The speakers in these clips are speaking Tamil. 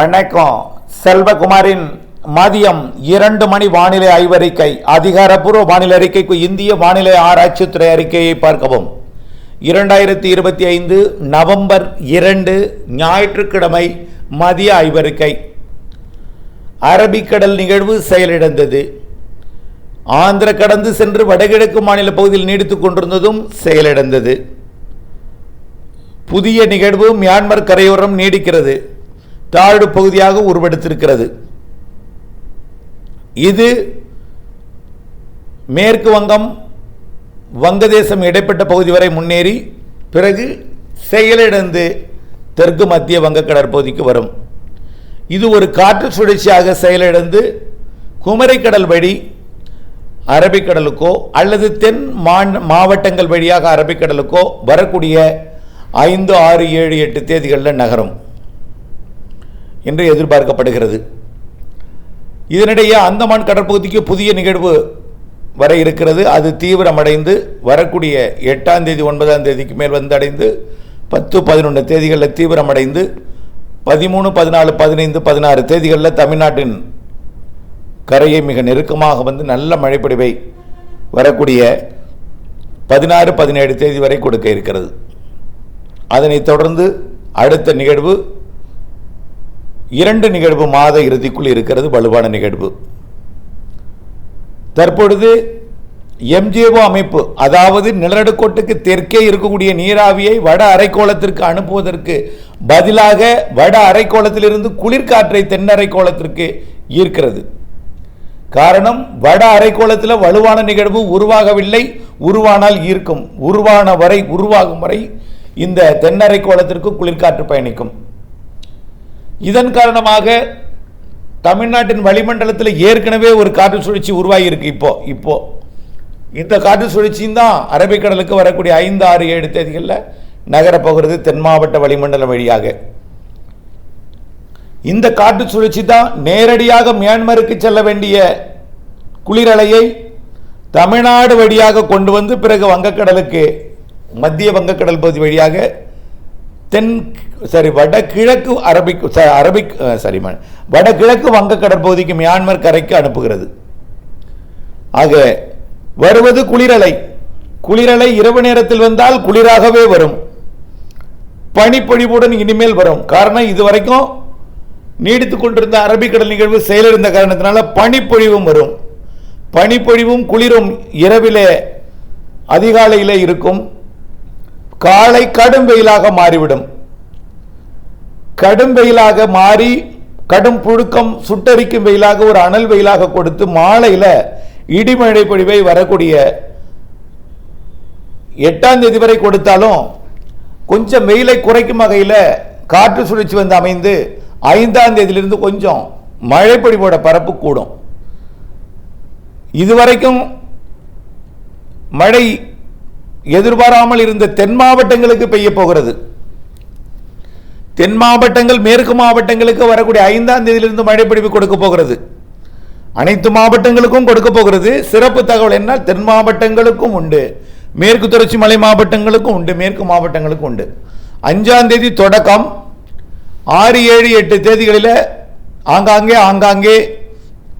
வணக்கம். செல்வகுமாரின் மதியம் இரண்டு மணி வானிலை ஆய்வறிக்கை அதிகாரப்பூர்வ வானிலை அறிக்கைக்கு இந்திய வானிலை ஆராய்ச்சித்துறை அறிக்கையை பார்க்கவும். இரண்டாயிரத்தி இருபத்தி ஐந்து நவம்பர் இரண்டு ஞாயிற்றுக்கிழமை மதிய ஆய்வறிக்கை. அரபிக்கடல் நிகழ்வு செயலிழந்தது. ஆந்திர கடந்து சென்று வடகிழக்கு மாநில பகுதியில் நீடித்துக் கொண்டிருந்ததும் செயலிழந்தது. புதிய நிகழ்வு மியான்மர் கரையோரம் நீடிக்கிறது. தாழ்வு பகுதியாக உருவெடுத்திருக்கிறது. இது மேற்கு வங்கம் வங்கதேசம் இடைப்பட்ட பகுதி வரை முன்னேறி பிறகு செயலிழந்து தெற்கு மத்திய வங்க கடற்பகுதிக்கு வரும். இது ஒரு காற்று சுழற்சியாக செயலிழந்து குமரிக்கடல் வழி அரபிக்கடலுக்கோ அல்லது தென் மாந- மாவட்டங்கள் வழியாக அரபிக்கடலுக்கோ வரக்கூடிய ஐந்து ஆறு ஏழு எட்டு தேதிகளில் நகரும். என்று எதிர்பார்க்கப்படுகிறது. இதனிடையே அந்தமான் கடற்பகுதிக்கு புதிய நிகழ்வு வர இருக்கிறது. அது தீவிரமடைந்து வரக்கூடிய எட்டாம் தேதி ஒன்பதாம் தேதிக்கு மேல் வந்தடைந்து பத்து பதினொன்று தேதிகளில் தீவிரமடைந்து பதிமூணு பதினாலு பதினைந்து பதினாறு தேதிகளில் தமிழ்நாட்டின் கரையை மிக நெருக்கமாக வந்து நல்ல மழைப்பிடிவை வரக்கூடிய பதினாறு பதினேழு தேதி வரை கொடுக்க இருக்கிறது. அதனைத் தொடர்ந்து அடுத்த நிகழ்வு இரண்டு நிகழ்வு மாத இறுதிக்குள் இருக்கிறது வலுவான நிகழ்வு. தற்பொழுது எம்ஜிஓ அமைப்பு அதாவது நிலநடுக்கோட்டுக்கு தெற்கே இருக்கக்கூடிய நீராவியை வட அரைக்கோளத்திற்கு அனுப்புவதற்கு பதிலாக வட அரைக்கோளத்திலிருந்து குளிர்காற்றை தென் அரைக்கோளத்திற்கு ஈர்க்கிறது. காரணம் வட அரைக்கோளத்தில் வலுவான நிகழ்வு உருவாகவில்லை உருவானால் ஈர்க்கும். உருவான வரை உருவாகும் வரை இந்த தென்னரைக்கோளத்திற்கு குளிர்காற்று பயணிக்கும். இதன் காரணமாக தமிழ்நாட்டின் வளிமண்டலத்தில் ஏற்கனவே ஒரு காற்று சுழற்சி உருவாகியிருக்கு இப்போ இப்போ. இந்த காற்று சுழற்சியும் தான் அரபிக்கடலுக்கு வரக்கூடிய ஐந்து ஆறு ஏழு தேதிகளில் நகரப்போகிறது தென் மாவட்ட வளிமண்டலம் வழியாக. இந்த காற்று சுழற்சி தான் நேரடியாக மியான்மருக்கு செல்ல வேண்டிய குளிரலையை தமிழ்நாடு வழியாக கொண்டு வந்து பிறகு வங்கக்கடலுக்கு மத்திய வங்கக்கடல் பகுதி வழியாக தென் சாரி வடகிழக்கு அரபிக் ச- அரபிக் சாரி வடகிழக்கு வங்க கடற்பகுதிக்கு மியான்மர் கரைக்கு அனுப்புகிறது. ஆக வருவது குளிரலை. குளிரலை இரவு நேரத்தில் வந்தால் குளிராகவே வரும். பனிப்பொழிவுடன் இனிமேல் வரும். காரணம் இதுவரைக்கும் நீடித்துக் கொண்டிருந்த அரபிக்கடல் நிகழ்வு செயலிழந்த காரணத்தினால பனிப்பொழிவும் வரும். பனிப்பொழிவும் குளிரும் இரவிலே அதிகாலையிலே இருக்கும். காலை கடும் வெயிலாக மாறிவிடும். கடும் வெயிலாக மாறி கடும் புழுக்கம் சுட்டரிக்கும் வெயிலாக ஒரு அனல் வெயிலாக கொடுத்து மாலையில் இடிமழை பொழிவை வரக்கூடிய எட்டாம் தேதி வரை கொடுத்தாலும் கொஞ்சம் வெயிலை குறைக்கும் வகையில் காற்று சுழற்சி வந்து அமைந்து ஐந்தாம் தேதியிலிருந்து கொஞ்சம் மழைப்பொழிவோட பரப்பு கூடும். இதுவரைக்கும் மழை எதிர்பாராமல் இருந்த தென் மாவட்டங்களுக்கு பெய்ய போகிறது. தென் மாவட்டங்கள் மேற்கு மாவட்டங்களுக்கு வரக்கூடிய ஐந்தாம் தேதியிலிருந்து மழைப்பிடிப்பு கொடுக்க போகிறது. அனைத்து மாவட்டங்களுக்கும் கொடுக்க போகிறது. சிறப்பு தகவல் என்ன தென் மாவட்டங்களுக்கும் உண்டு. மேற்கு தொடர்ச்சி மலை மாவட்டங்களுக்கும் உண்டு. மேற்கு மாவட்டங்களுக்கும் உண்டு. அஞ்சாம் தேதி தொடக்கம். ஆறு ஏழு எட்டு தேதிகளில் ஆங்காங்கே ஆங்காங்கே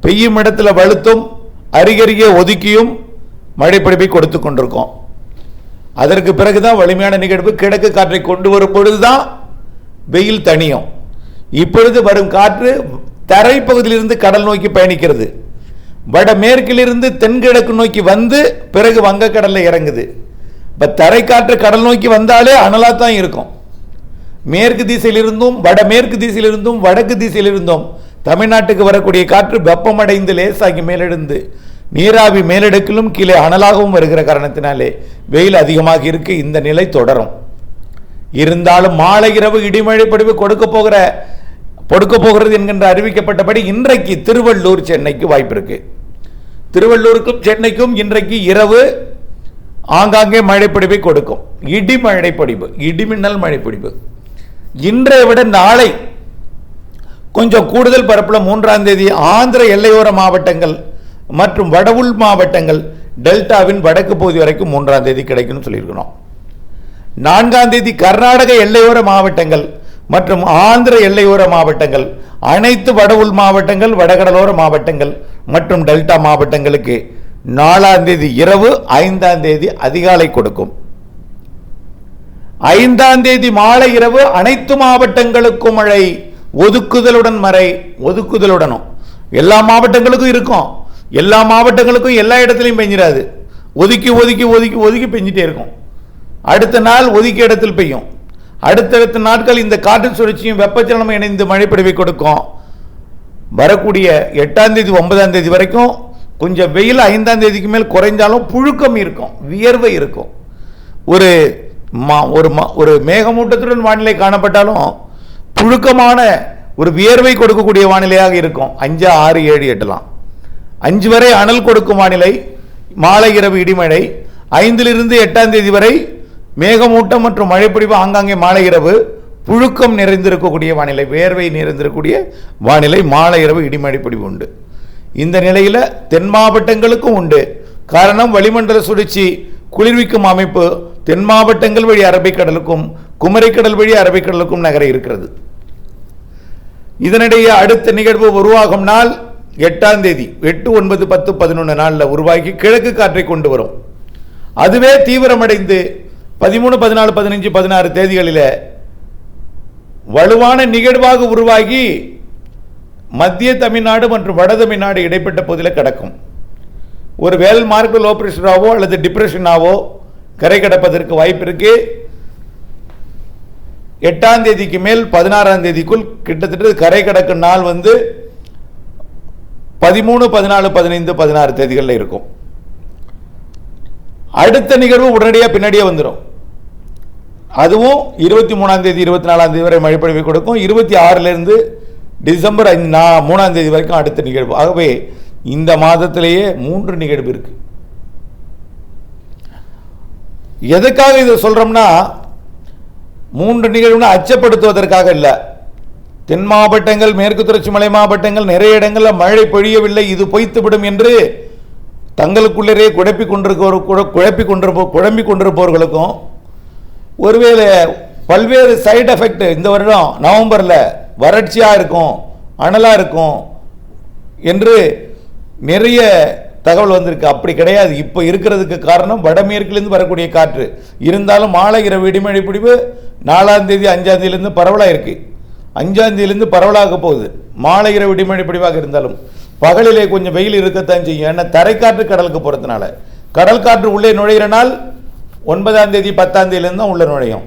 பெய்யும் இடத்துல வலுத்தும் அருகருகே ஒதுக்கியும் மழைப்பிடிப்பை கொடுத்து கொண்டிருக்கோம். அதற்கு பிறகுதான் வலிமையான நிகழ்வு கிழக்கு காற்றை கொண்டு வரும் பொழுதுதான் வெயில் தனியும் இப்பொழுது வரும் காற்று தரைப்பகுதியிலிருந்து கடல் நோக்கி பயணிக்கிறது. வடமேற்கிலிருந்து தென்கிழக்கு நோக்கி வந்து பிறகு வங்கக்கடலில் இறங்குது. இப்போ தரைக்காற்று கடல் நோக்கி வந்தாலே அனலாக தான் இருக்கும். மேற்கு திசையிலிருந்தும் வடமேற்கு திசையிலிருந்தும் வடக்கு திசையிலிருந்தும் தமிழ்நாட்டுக்கு வரக்கூடிய காற்று வெப்பமடைந்து லேசாகி மேலெழுந்து நீராவி மேலடுக்கிலும் கீழே அனலாகவும் வருகிற காரணத்தினாலே வெயில் அதிகமாக இருக்கு இந்த நிலை தொடரும். இருந்தாலும் மாலை இரவு இடிமழை படிவு கொடுக்க போகிற கொடுக்க போகிறது என்கின்ற அறிவிக்கப்பட்டபடி இன்றைக்கு திருவள்ளூர் சென்னைக்கு வாய்ப்பு இருக்கு. திருவள்ளூருக்கும் சென்னைக்கும் இன்றைக்கு இரவு ஆங்காங்கே மழைப்பொழிவை கொடுக்கும். இடி பொழிவு இடிமின்னல் மழைப்பொழிவு இன்றைய விட நாளை கொஞ்சம் கூடுதல் பரப்பில் மூன்றாம் தேதி ஆந்திர எல்லையோர மாவட்டங்கள் மற்றும் வடவுள் மாவட்டங்கள் டெல்டாவின் வடக்கு பகுதி வரைக்கும் மூன்றாம் தேதி கிடைக்கும்னு சொல்லியிருக்கணும். நான்காம் தேதி கர்நாடக எல்லையோர மாவட்டங்கள் மற்றும் ஆந்திர எல்லையோர மாவட்டங்கள் அனைத்து வட உள் மாவட்டங்கள் வடகடலோர மாவட்டங்கள் மற்றும் டெல்டா மாவட்டங்களுக்கு நாலாம் தேதி இரவு ஐந்தாம் தேதி அதிகாலை கொடுக்கும். ஐந்தாம் தேதி மாலை இரவு அனைத்து மாவட்டங்களுக்கும் மழை ஒதுக்குதலுடன் மறை ஒதுக்குதலுடனும். எல்லா மாவட்டங்களுக்கும் இருக்கும். எல்லா மாவட்டங்களுக்கும் எல்லா இடத்துலையும் பெஞ்சிடாது ஒதுக்கி ஒதுக்கி ஒதுக்கி ஒதுக்கி பெஞ்சிட்டே இருக்கும். அடுத்த நாள் ஒதுக்கிய இடத்தில் பெய்யும். அடுத்தடுத்த நாட்கள் இந்த காற்று சுழற்சியும் வெப்பச்சலனமும் இணைந்து மழை கொடுக்கும். வரக்கூடிய எட்டாம் தேதி ஒன்பதாம் தேதி வரைக்கும் கொஞ்சம் வெயில் ஐந்தாம் தேதிக்கு மேல் குறைஞ்சாலும் புழுக்கம் இருக்கும் வியர்வை இருக்கும். ஒரு மா ஒரு மா ஒரு மேகமூட்டத்துடன் வானிலை காணப்பட்டாலும் புழுக்கமான ஒரு வியர்வை கொடுக்கக்கூடிய வானிலையாக இருக்கும். அஞ்சு ஆறு ஏழு எட்டுலாம். அஞ்சு வரை அனல் கொடுக்கும் வானிலை மாலை இரவு இடிமழை ஐந்திலிருந்து எட்டாம் தேதி வரை மேகமூட்டம் மற்றும் மழைப்பொழிவு ஆங்காங்கே மாலை இரவு புழுக்கம் நிறைந்திருக்கக்கூடிய வானிலை வேர்வை நிறைந்திருக்கக்கூடிய வானிலை மாலை இரவு இடிமழை பொழிவு உண்டு. இந்த நிலையில் தென் மாவட்டங்களுக்கும் உண்டு. காரணம் வளிமண்டல சுழற்சி குளிர்விக்கும் அமைப்பு தென் மாவட்டங்கள் வழி அரபிக்கடலுக்கும் குமரிக்கடல் வழி அரபிக்கடலுக்கும் நகர இருக்கிறது. இதனிடையே அடுத்த நிகழ்வு உருவாகும் நாள் எட்டாம் தேதி எட்டு ஒன்பது பத்து பதினொன்று நாளில் உருவாகி கிழக்கு காற்றை கொண்டு வரும். அதுவே தீவிரமடைந்து பதிமூணு பதினாலு பதினஞ்சு பதினாறு தேதிகளில் வலுவான நிகழ்வாக உருவாகி மத்திய தமிழ்நாடு மற்றும் வட தமிழ்நாடு இடைப்பட்ட பகுதியில் கிடக்கும். ஒரு வேல் மார்க் லோ அல்லது டிப்ரெஷனாவோ கரை கடப்பதற்கு வாய்ப்பு இருக்கு. எட்டாம் தேதிக்கு மேல் பதினாறாம் தேதிக்குள் கிட்டத்தட்ட கரை கடக்கும் நாள் வந்து பதிமூணு பதினாலு பதினைந்து பதினாறு தேதிகளில் இருக்கும். அடுத்த நிகழ்வு உடனடியாக பின்னாடியே வந்துடும் அதுவும் இருபத்தி மூணாம் தேதி இருபத்தி நாலாம் தேதி வரை மழைப்பொழிவை கொடுக்கும். இருபத்தி ஆறிலிருந்து டிசம்பர் ஐந்து நா- மூணாம் தேதி வரைக்கும் அடுத்த நிகழ்வு. ஆகவே இந்த மாதத்திலேயே மூன்று நிகழ்வு இருக்கு. எதுக்காக இதை சொல்றோம்னா மூன்று நிகழ்வுனா அச்சப்படுத்துவதற்காக இல்லை. தென் மாவட்டங்கள் மேற்கு தொடர்ச்சி மலை மாவட்டங்கள் நிறைய இடங்களில் மழை பொழியவில்லை இது பொய்த்துவிடும் என்று தங்களுக்குள்ளரே குழப்பி கொண்டிருப்போர் குழப்பி கொண்டிருப்போ குழம்பி கொண்டிருப்பவர்களுக்கும் ஒருவேளை பல்வேறு சைடு எஃபெக்ட் இந்த வருடம் நவம்பரில் வறட்சியாக இருக்கும் அனலாக இருக்கும் என்று நிறைய தகவல் வந்திருக்கு. அப்படி கிடையாது. இப்போ இருக்கிறதுக்கு காரணம் வடமேற்கிலிருந்து வரக்கூடிய காற்று. இருந்தாலும் மாலை இரவு இடிமழை பிடிவு நாலாம் தேதி அஞ்சாம் தேதியிலேருந்து பரவலாக இருக்குது அஞ்சாந்தேதியிலேருந்து பரவலாக போகுது. மாலை இரவு இடிமழை பிடிவாக இருந்தாலும் பகலிலே கொஞ்சம் வெயில் இருக்கத்தான் செய்யும். ஏன்னா தரைக்காற்று கடலுக்கு போகிறதுனால கடல் காற்று உள்ளே நுழையிற நாள் ஒன்பதாம் தேதி பத்தாம் தேதியிலேருந்து தான் உள்ளே நுழையும்.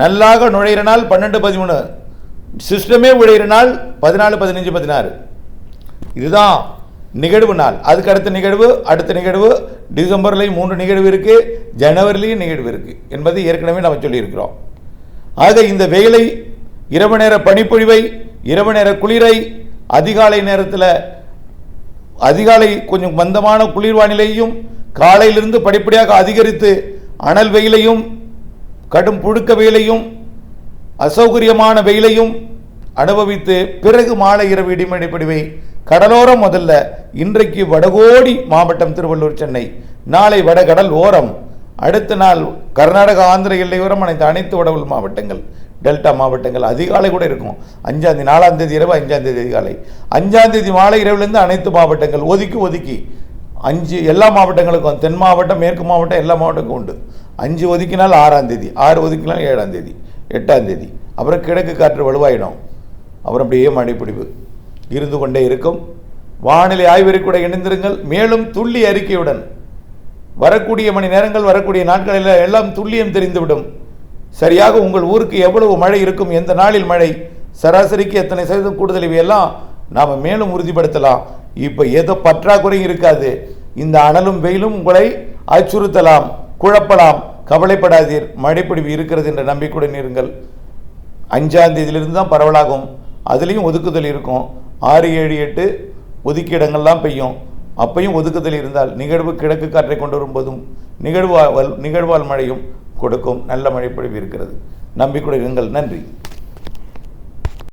நல்லாக நுழையிற நாள் பன்னெண்டு பதிமூணு. சிஸ்டமே உழையிற நாள் பதினாலு பதினஞ்சு பதினாறு. இதுதான் நிகழ்வு நாள். அதுக்கு அடுத்த நிகழ்வு அடுத்த நிகழ்வு. டிசம்பர்லேயும் மூன்று நிகழ்வு இருக்குது ஜனவரிலையும் நிகழ்வு இருக்குது என்பதை ஏற்கனவே நம்ம சொல்லியிருக்கிறோம். ஆக இந்த வெயிலை இரவு நேர பனிப்பொழிவை இரவு நேர குளிரை அதிகாலை நேரத்தில் அதிகாலை கொஞ்சம் மந்தமான குளிர் வானிலையும் காலையிலிருந்து படிப்படியாக அதிகரித்து அனல் வெயிலையும் கடும் புழுக்க வெயிலையும் அசௌகரியமான வெயிலையும் அனுபவித்து பிறகு மாலை இரவு இடிமழை கடலோரம் முதல்ல இன்றைக்கு வடகோடி மாவட்டம் திருவள்ளூர் சென்னை நாளை வடகடல் ஓரம் அடுத்த நாள் கர்நாடக ஆந்திர எல்லையோரம் அனைத்து அனைத்து வடவுள் மாவட்டங்கள். டெல்டா மாவட்டங்கள் அதிகாலை கூட இருக்கும். அஞ்சாந்தேதி நாலாந்தேதி இரவு அஞ்சாந்தேதி அதிகாலை. அஞ்சாந்தேதி மாலை இரவுலேருந்து அனைத்து மாவட்டங்கள் ஒதுக்கி ஒதுக்கி. அஞ்சு எல்லா மாவட்டங்களுக்கும் தென் மாவட்டம் மேற்கு மாவட்டம் எல்லா மாவட்டங்களுக்கும் உண்டு. அஞ்சு ஒதுக்கினால் ஆறாம் தேதி ஆறு ஒதுக்கினால் ஏழாம் தேதி எட்டாம் தேதி. அப்புறம் கிழக்கு காற்று வலுவாயிடும். அப்புறம் அப்படியே மழைப்பிடிவு இருந்து கொண்டே இருக்கும். வானிலை ஆய்வறிக்கூட இணைந்திருங்கள். மேலும் துள்ளி அறிக்கையுடன். வரக்கூடிய மணி நேரங்கள் வரக்கூடிய நாட்களில் எல்லாம் துல்லியம் தெரிந்துவிடும். சரியாக உங்கள் ஊருக்கு எவ்வளவு மழை இருக்கும் எந்த நாளில் மழை? சராசரிக்கு எத்தனை சதவீதம் கூடுதல் இவையெல்லாம் நாம் மேலும் உறுதிப்படுத்தலாம். இப்போ ஏதோ பற்றாக்குறையும் இருக்காது. இந்த அனலும் வெயிலும் உங்களை அச்சுறுத்தலாம் குழப்பலாம். கவலைப்படாதீர். மழைப்பிடிவு இருக்கிறது என்ற நம்பிக்கையுடன் இருங்கள். அஞ்சாம் தேதியிலிருந்து தான் பரவலாகும். அதுலேயும் ஒதுக்குதல் இருக்கும். ஆறு ஏழு எட்டு ஒதுக்கீடங்கள்லாம் பெய்யும். அப்பையும் ஒதுக்குதல் இருந்தால் நிகழ்வு கிழக்கு காற்றை கொண்டு வரும்போதும் நிகழ்வால் நிகழ்வால் மழையும் கொடுக்கும். நல்ல மழைப்பொழிவு இருக்கிறது. நம்பிக்கொடுங்கள் இருங்கள். நன்றி.